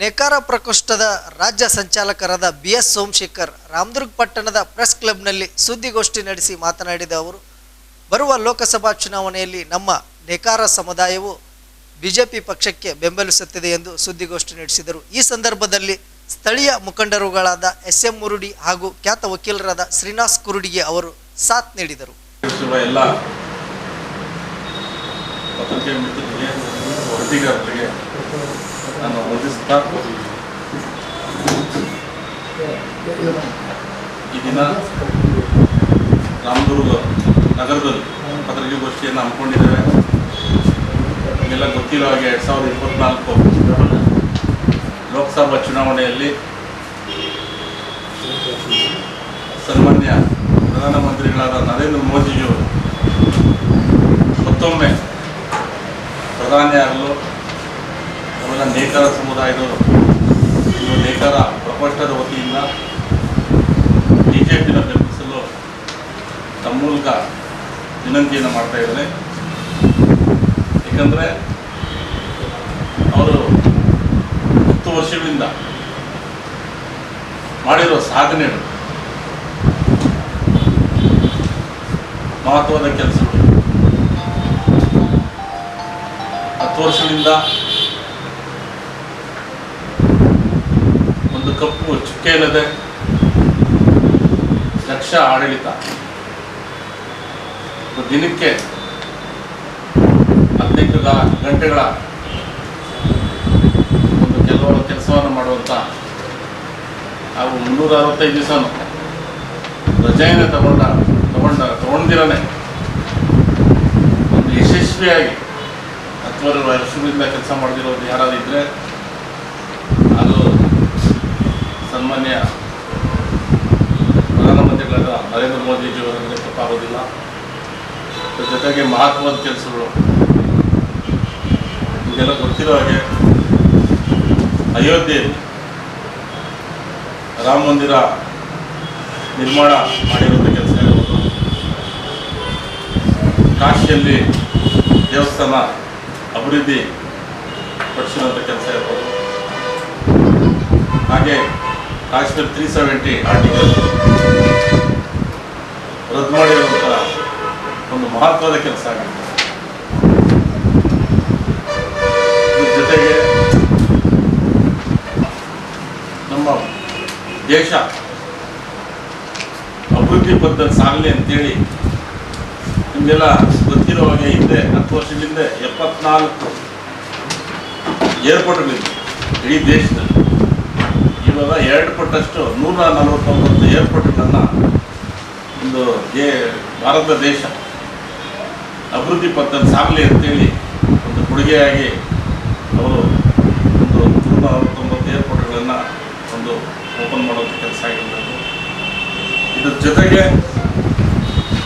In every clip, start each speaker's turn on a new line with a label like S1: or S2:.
S1: ನೇಕಾರ ಪ್ರಕೋಷ್ಠದ ರಾಜ್ಯ ಸಂಚಾಲಕರಾದ ಬಿ ಎಸ್ ಸೋಮಶೇಖರ್ ರಾಮದುರ್ಗ್ ಪಟ್ಟಣದ ಪ್ರೆಸ್ ಕ್ಲಬ್ನಲ್ಲಿ ಸುದ್ದಿಗೋಷ್ಠಿ ನಡೆಸಿ ಮಾತನಾಡಿದ ಅವರು, ಬರುವ ಲೋಕಸಭಾ ಚುನಾವಣೆಯಲ್ಲಿ ನಮ್ಮ ನೇಕಾರ ಸಮುದಾಯವು ಬಿಜೆಪಿ ಪಕ್ಷಕ್ಕೆ ಬೆಂಬಲಿಸುತ್ತಿದೆ ಎಂದು ಸುದ್ದಿಗೋಷ್ಠಿ ನಡೆಸಿದರು. ಈ ಸಂದರ್ಭದಲ್ಲಿ ಸ್ಥಳೀಯ ಮುಖಂಡರುಗಳಾದ ಎಸ್ ಎಂ ಮುರುಡಿ ಹಾಗೂ ಖ್ಯಾತ ವಕೀಲರಾದ ಶ್ರೀನಿವಾಸ್ ಕುರುಡಿಗೆ ಅವರು ಸಾಥ್ ನೀಡಿದರು.
S2: ಎಲ್ಲ ಪತ್ರಿಕೆ ಮಿತ್ರರಿಗೆ ವರದಿಗಾರರಿಗೆ ನಾನು ವಂದಿಸುತ್ತಾ ಈ ದಿನ ರಾಮದುರ್ಗ ನಗರದಲ್ಲಿ ಪತ್ರಿಕಾಗೋಷ್ಠಿಯನ್ನು ಹಮ್ಮಿಕೊಂಡಿದ್ದೇವೆ. ನಿಮಗೆಲ್ಲ ಗೊತ್ತಿರೋ ಹಾಗೆ ಎರಡು ಸಾವಿರದ ಇಪ್ಪತ್ನಾಲ್ಕು ಲೋಕಸಭಾ ಚುನಾವಣೆಯಲ್ಲಿ ಸನ್ಮಾನ್ಯ ಪ್ರಧಾನಮಂತ್ರಿಗಳಾದ ನರೇಂದ್ರ ಮೋದಿಜಿಯವರು ಮತ್ತೊಮ್ಮೆ ಪ್ರಧಾನಿಯಾಗಲು ಅವೆಲ್ಲ ನೇಕಾರ ಸಮುದಾಯದವರು ಇನ್ನು ನೇಕಾರ ಪ್ರಕೋಷ್ಠದ ವತಿಯಿಂದ ಬಿ ಜೆ ಪಿನ ಬೆಂಬಲಿಸಲು ತಮ್ಮ ಮೂಲಕ ವಿನಂತಿಯನ್ನು ಮಾಡ್ತಾ ಇದ್ದಾರೆ ಏಕೆಂದರೆ ಅವರು ಹತ್ತು ವರ್ಷಗಳಿಂದ ಮಾಡಿರೋ ಸಾಧನೆಗಳು, ಮಹತ್ವದ ಕೆಲಸಗಳು. ಹತ್ತು ವರ್ಷಗಳಿಂದ ಒಂದು ಕಪ್ಪು ಚುಕ್ಕೆ ಇಲ್ಲದೆ ದಕ್ಷ ಆಡಳಿತ. ದಿನಕ್ಕೆ ಹದಿನೆಂಟು ಗಂಟೆಗಳ ಒಂದು ಕೆಲವು ಕೆಲಸವನ್ನು ಮಾಡುವಂಥ ಹಾಗೂ ಮುನ್ನೂರ ಅರವತ್ತೈದು ದಿವಸ ರಜೆಯನ್ನು ತಗೊಂಡ ತಗೊಂಡ, ತಗೊಂಡಿರನೆ ಒಂದು ಯಶಸ್ವಿಯಾಗಿ ಹತ್ತುವರೆ ವರ್ಷದಿಂದ ಕೆಲಸ ಮಾಡದಿರೋದು ಯಾರಾದ್ರು ಇದ್ದರೆ ಅದು ಸನ್ಮಾನ್ಯ ಪ್ರಧಾನಮಂತ್ರಿಗಳಾದ ನರೇಂದ್ರ ಮೋದಿಜಿಯವರಿಗೆ ತಪ್ಪಾಗೋದಿಲ್ಲ ಜೊತೆಗೆ ಮಹತ್ವದ ಕೆಲಸಗಳು. ಇದೆಲ್ಲ ಗೊತ್ತಿರೋ ಹಾಗೆ ಅಯೋಧ್ಯೆ, ರಾಮ ಮಂದಿರ ನಿರ್ಮಾಣ ಮಾಡಿರುವಂಥ ಕೆಲಸ ಇರ್ಬೋದು. ಕಾಶಿಯಲ್ಲಿ ದೇವಸ್ಥಾನ ಅಭಿವೃದ್ಧಿ ಪಡಿಸಿರುವಂಥ ಕೆಲಸ ಇರ್ಬೋದು. ಹಾಗೆ ಕಾಶ್ಮೀರ್ ತ್ರೀ ಸೆವೆಂಟಿ ಆರ್ಟಿಕಲ್ ರದ್ದು ಮಾಡಿರುವಂಥ ಒಂದು ಮಹತ್ವದ ಕೆಲಸ ಆಗಿದೆ. ಜೊತೆಗೆ ನಮ್ಮ ದೇಶ ಅಭಿವೃದ್ಧಿ ಪದ್ಧತಿ ಸಾಗಲಿ ಅಂತೇಳಿ ನಿಮಗೆಲ್ಲ ಗೊತ್ತಿರೋ ಹಾಗೆ ಹಿಂದೆ ಹತ್ತು ವರ್ಷದಿಂದ ಎಪ್ಪತ್ನಾಲ್ಕು ಏರ್ಪೋರ್ಟ್ಗಳಿದೆ ಇಡೀ ದೇಶದಲ್ಲಿ. ಇವಾಗ ಎರಡು ಪಟ್ಟಷ್ಟು ನೂರ ನಲವತ್ತೊಂಬತ್ತು ಏರ್ಪೋರ್ಟ್ಗಳನ್ನು ಒಂದು ದೇ ಭಾರತ ದೇಶ ಅಭಿವೃದ್ಧಿ ಪತ್ರ ಸಾಗಲಿ ಅಂತೇಳಿ ಒಂದು ಕೊಡುಗೆಯಾಗಿ ಅವರು ಒಂದು ನೂರ ಅರವತ್ತೊಂಬತ್ತು ಏರ್ಪೋರ್ಟ್ಗಳನ್ನು ಒಂದು ಓಪನ್ ಮಾಡುವಂಥ ಕೆಲಸ ಆಗಿರಬೇಕು ಇದ್ರ ಜೊತೆಗೆ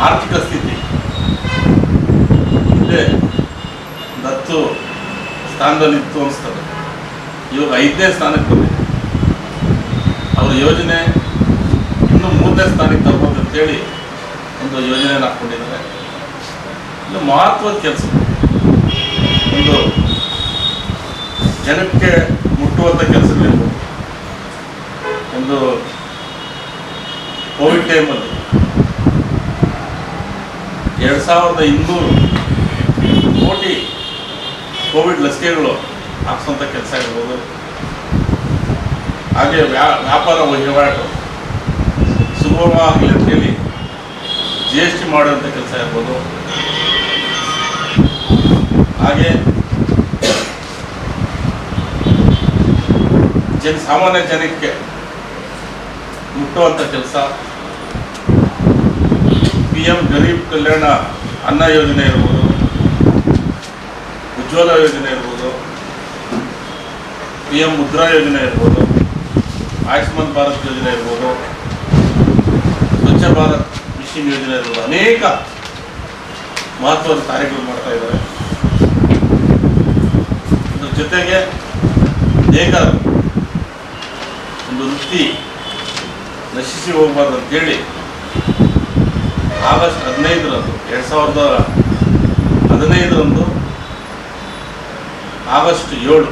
S2: ಆರ್ಥಿಕ ಸ್ಥಿತಿ. ಹಿಂದೆ ಒಂದು ಹತ್ತು ಸ್ಥಾನದಲ್ಲಿತ್ತು ಅನಿಸ್ತದೆ. ಇವಾಗ ಐದನೇ ಸ್ಥಾನಕ್ಕೆ ಬಂದಿದೆ. ಅವರ ಯೋಜನೆ ಇನ್ನೂ ಮೂರನೇ ಸ್ಥಾನಕ್ಕೆ ಅಂತೇಳಿ ಒಂದು ಯೋಜನೆಯನ್ನು ಹಾಕ್ಕೊಂಡಿದ್ದಾರೆ. ಇದು ಮಹತ್ವದ ಕೆಲಸ. ಒಂದು ಜನಕ್ಕೆ ಮುಟ್ಟುವಂಥ ಕೆಲಸಗಳಿರ್ಬೋದು ಒಂದು ಕೋವಿಡ್ ಟೈಮಲ್ಲಿ ಎರಡು ಸಾವಿರದ ಇನ್ನೂರು ಕೋಟಿ ಕೋವಿಡ್ ಲಸಿಕೆಗಳು ಹಾಕ್ಸೋಂಥ ಕೆಲಸ ಇರ್ಬೋದು ಹಾಗೆ ವ್ಯಾ ವ್ಯಾಪಾರ ವಹಿವಾಟು ಸುಗಮವಾಗಲಿ ಇಲಾಖೆಯಲ್ಲಿ ಜಿ ಎಸ್ ಟಿ ಮಾಡುವಂಥ ಕೆಲಸ ಇರ್ಬೋದು. ಹಾಗೆ ಜನ ಸಾಮಾನ್ಯ ಜನಕ್ಕೆ ಮುಟ್ಟುವಂಥ ಕೆಲಸ. ಪಿ ಎಂ ಗರೀಬ್ ಕಲ್ಯಾಣ ಅನ್ನ ಯೋಜನೆ ಇರ್ಬೋದು, ಉಜ್ವಲ ಯೋಜನೆ ಇರ್ಬೋದು ಪಿ ಎಂ ಮುದ್ರಾ ಯೋಜನೆ ಇರ್ಬೋದು, ಆಯುಷ್ಮಾನ್ ಭಾರತ್ ಯೋಜನೆ ಇರ್ಬೋದು. ಸ್ವಚ್ಛ ಭಾರತ್ ಮಿಷನ್ ಯೋಜನೆ ಅನೇಕ ಮಹತ್ವದ ಕಾರ್ಯಗಳು ಮಾಡ್ತಾ ಇದ್ದಾರೆ. ಅದ್ರ ಜೊತೆಗೆ ಅನೇಕ ಒಂದು ವೃತ್ತಿ ನಶಿಸಿ ಹೋಗ್ಬಾರ್ದು ಅಂತೇಳಿ ಆಗಸ್ಟ್ ಹದಿನೈದರಂದು, ಎರಡು ಸಾವಿರದ ಹದಿನೈದರಂದು ಆಗಸ್ಟ್ ಏಳು